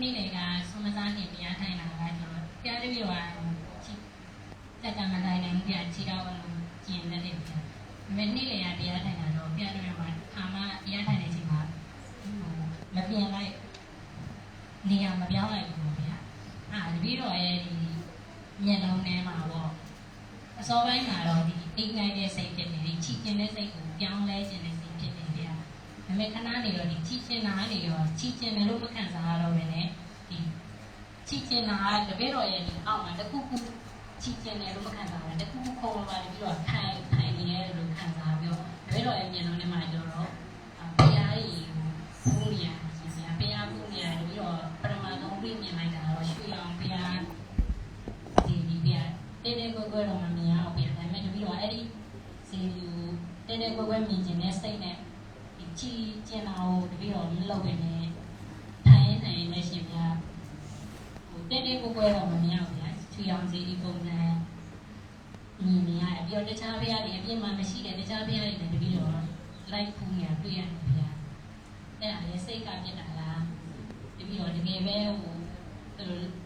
နေ့လေကဆုံးမစားနေပြထိုင်တာကကျွန်တော်ပြားတပြည့်ပါတက်ကမတိုင်းနိုင်ပြချီတော့လို့ကျင်တယ်လေပြားမနေ့လေကတရားထိုင်တာတော့ပြားတပြည့်ပါခါမတရားထိုင်နေချိန်မှာမပြင်လိုက်နေရာမပြောင်းလိုက်ဘူးဗျာအာတပည့်တော်ရဲ့ဒီမျက်လုံးထဲမှာပေါ့အစောပိုင်းမှာတော့ဒီအိတ်နိုင်တဲ့စိတ်ဖြစ်နေဒီချီကျင်တဲ့စိတ်ကိုပြောင်းလဲခြင်းတဲ့စိတ်ဖြစ်နေဗျာဒါပေ မဲ့ခဏနေတော့ဒီချီချင်တာနေရောချီချင်တယ်လို့မခံစားရတော့ဘဲနဲ့ဒီချီချင်တာကတပည့်တော်ရဲ့ဒီအောက်မှာတစ်ခုခုချီချင်တယ်လို့မခံစားရဘူးတစ်ခုခုခုံးလာပြီးတော့ထိုင်ထိုင်နေရတယ်လို့ခံစားပြီးတော့တပည့်တော်ရဲ့မျက်လုံးထဲမှာကျတော့ဘုရားကြီးဖူးနေရရှင်ဗျာဘုရားဖူးနေရတယ်ပြီးတော့ပရမဂုံပြမြင်လိုက်တာတော့ရွှေအောင်ဘုရားဒီဒီဘုရားတဲ့တဲ့ကိုကိုတော့မမြင်အောင်ဘုရားဒါပေမဲ့တပည့်တော်အဲ့ဒီစီလူတဲ့တဲ့ကိုကိုမြင်ခြင်းနဲ့စိတ်နဲ့ ဒီချီကျင်တာကိုတပည့်တော်မလုပ်ပဲနဲ့ထိုင်နေနေရှင်ဗျာဟိုတဲ့တဲ့ကိုကိုတော့မမြောက်ဗျာချီအောင်စီဒီပုံစံမြင်နေရတယ်ပြီးတော့တခြားဘုရားတွေအပြစ်မှမရှိတဲ့တခြားဘုရားတွေလည်းတပည့်တော်လိုက်ဖူးနေတွေ့ရတယ်ဗျာအဲ့ဒါလည်းစိတ်ကပြစ်တာလားတပည့်တော်တကယ်ပဲဟို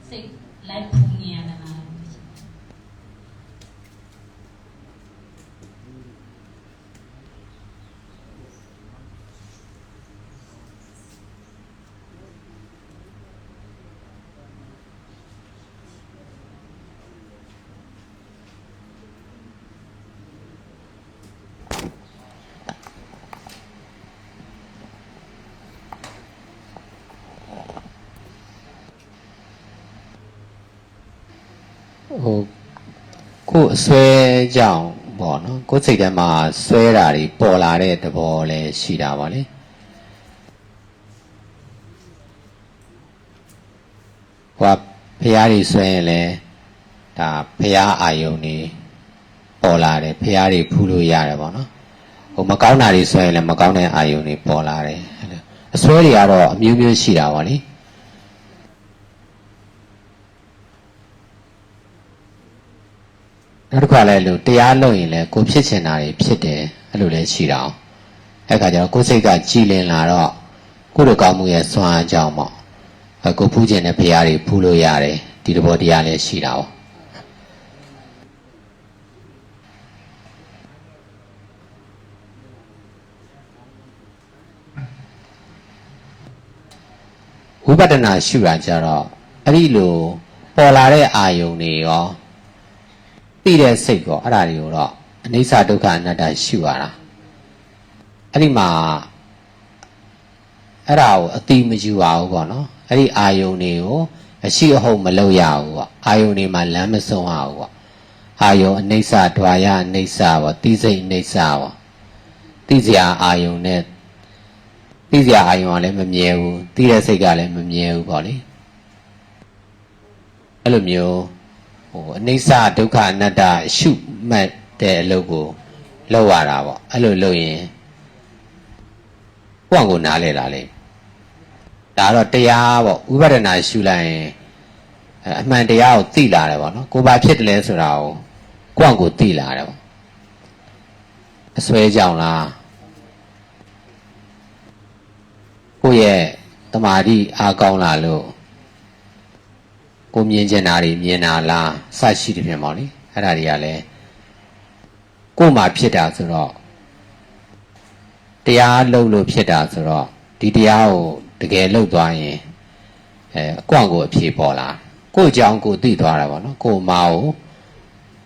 စိတ်လိုက်ဖူးနေရတာလား ဟိုကိုယ်အစွဲကြောင့်ပေါ့နော်ကိုယ်စိတ်ထဲမှာစွဲတာတွေပေါ်လာတဲ့သဘောလည်းရှိတာပါလေဟိုကဖះတွေစွဲရင်လည်းဒါဖះအာယုန်တွေပေါ်လာတယ်ဖះတွေဖူးလို့ရတယ်ပေါ့နော်ဟိုမကောင်းတာတွေစွဲရင်လည်းမကောင်းတဲ့အာယုန်တွေပေါ်လာတယ်အဲ့လိုအစွဲတွေကတော့အမျိုးမျိုးရှိတာပါလေ နောက်တစ်ခါလဲလို့တရားလုပ်ရင်လည်းကိုဖြစ်ချင်တာတွေဖြစ်တယ်အဲ့လိုလည်းရှိတာအောင်အဲ့ခါကျတော့ကိုယ်စိတ်ကကြည်လင်လာတော့ကိုယ့်လိုကောင်းမှုရဲ့စွမ်းအားကြောင့်ပေါ့အဲ့ကိုဖူးခြင်းတဲ့ဖရာတွေဖူးလို့ရတယ်ဒီတဘောတရားလည်းရှိတာပေါ့ဝိပဿနာရှုတာကြတော့အဲ့ဒီလိုပေါ်လာတဲ့အာယုန်တွေရော သိတဲ့စိတ်ကောအဲ့ဒါတွေကိုတော့အနိစ္စဒုက္ခအနတ္တရှုရတာအဲ့ဒီမှာအဲ့ဒါကိုအတိမယူပါဘူးပေါ့နော်အဲ့ဒီအာယုန်တွေကိုအရှိအဟုတ်မလုပ်ရဘူးပေါ့အာယုန်တွေမှာလမ်းမဆုံးရဘူးပေါ့အာယုန်အနိစ္စဒွါယအနိစ္စပေါ့သိစိတ်အနိစ္စပေါ့သိစရာအာယုန်နဲ့သိစရာအာယုန်ကလည်းမမြဲဘူးသိတဲ့စိတ်ကလည်းမမြဲဘူးပေါ့လေအဲ့လိုမျိုး ဟိုအနိစ္စဒုက္ခအနတ္တရှုမှတ်တဲ့အလုပ်ကိုလုပ်ရတာပေါ့အဲ့လိုလုပ်ရင်ကိုယ့်အကိုနားလဲလာလေဒါတော့တရားပေါ့ဥပဒနာရှုလိုက်ရင်အဲအမှန်တရားကိုသိလာတယ်ပေါ့နော်ကိုယ်ဘာဖြစ်တယ်လဲဆိုတာကိုကိုယ့်အကိုသိလာတယ်ပေါ့အစွဲကြောင့်လားကိုယ့်ရဲ့တမာတိအားကောင်းလာလို့ ကိုမြင်ချင်တာတွေမြင်တာလားစရှိတယ်ပြင်ပါလေအဲ့ဒါတွေကလည်းကို့မှာဖြစ်တာဆိုတော့တရားလုံးလို့ဖြစ်တာဆိုတော့ဒီတရားကိုတကယ်လုံးသွားရင်အဲအကွန့်ကိုအဖြေပေါ်လာကို့အကြောင်းကိုသိသွားတာပေါ့နော်ကို့မာကို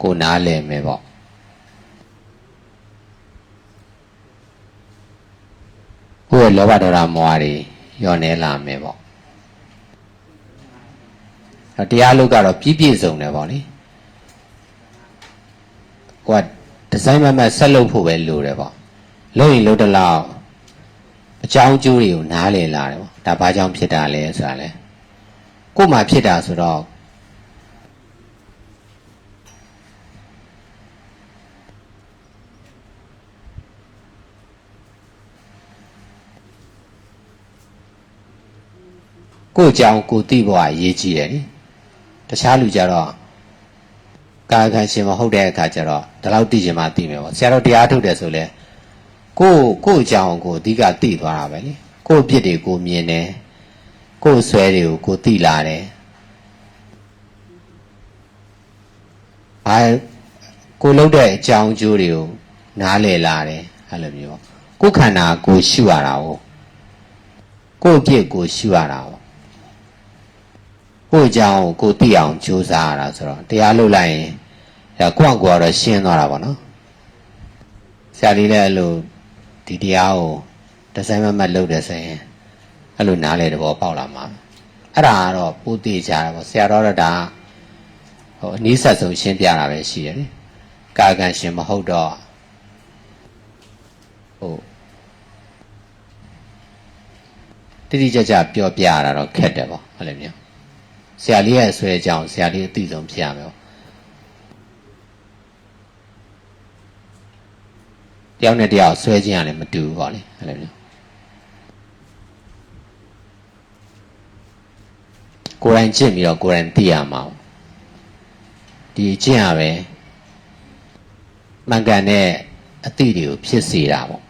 ကိုနားလည်မယ်ပေါ့ကိုယ့်ရဲ့လောဘဒေါသမောဟတွေညှော်နေလာမယ်ပေါ့အဲ့ တရားလုပ်ကတော့ပြည့်ပြည့်စုံတယ်ပေါ့လေကိုကဒီဇိုင်းမမတ်ဆက်လုပ်ဖို့ပဲလိုတယ်ပေါ့လုပ်ရင်လုပ်တလောက်အကြောင်းကျိုးတွေကိုနားလည်လာတယ်ပေါ့ဒါဘာကြောင့်ဖြစ်တာလဲဆိုတာလဲကို့မှာဖြစ်တာဆိုတော့ကို့အကြောင်းကိုသိဖို့အရေးကြီးတယ်လေ တခြားလူကြတော့ကာယခံရှင်မဟုတ်တဲ့အခါကျတော့ဒီလောက်သိချင်မှသိမယ်ပေါ့ဆရာတော်တရားထုတ်တယ်ဆိုလဲကိုကိုအကြောင်းကိုအဓိကသိသွားတာပဲလေကိုအပြစ်တွေကိုမြင်တယ်ကိုယ်အဆွဲတွေကိုကိုသိလာတယ်အာကိုလှုပ်တဲ့အကြောင်းအကျိုးတွေကိုနားလည်လာတယ်အဲ့လိုမျိုးကိုယ်ခန္ဓာကိုရှုရတာ哦ကိုယ့်အပြစ်ကိုရှုရတာ哦 ကိုယ့်အကြောင်းကိုကိုသိအောင်ကြိုးစားရတာဆိုတော့တရားလုပ်လိုက်ရင်ဒါကိုယ့်အကိုကတော့ရှင်းသွားတာပေါ့နော်ဆရာလေးလည်းအဲ့လိုဒီတရားကိုဒီဇိုင်းမမတ်လုပ်တယ်ဆိုရင်အဲ့လိုနားလေတဘောပေါက်လာမှာအဲ့ဒါကတော့ပိုသိကြတာပေါ့ဆရာတော်ကဒါဟိုအနည်းဆက်ဆုံးရှင်းပြတာပဲရှိရလေကာကံရှင်မဟုတ်တော့ဟိုတိတိကျကျပြောပြရတာတော့ခက်တယ်ပေါ့အဲ့လိုမျိုး ဆရာလေးရဲ့အဆွဲအကြောင်းဆရာလေးအသိဆုံးဖြစ်ရမယ်ပေါ့တယောက်နဲ့တယောက်ဆွဲခြင်းရတယ်မတူဘူးပေါ့လေအဲ့လိုမျိုးကိုယ်တိုင်ကျင့်ပြီးတော့ကိုယ်တိုင်သိရမှာပေါ့ဒီကျင့်ရပဲမှန်ကန်တဲ့အသည့်တွေကိုဖြစ်စေတာပေါ့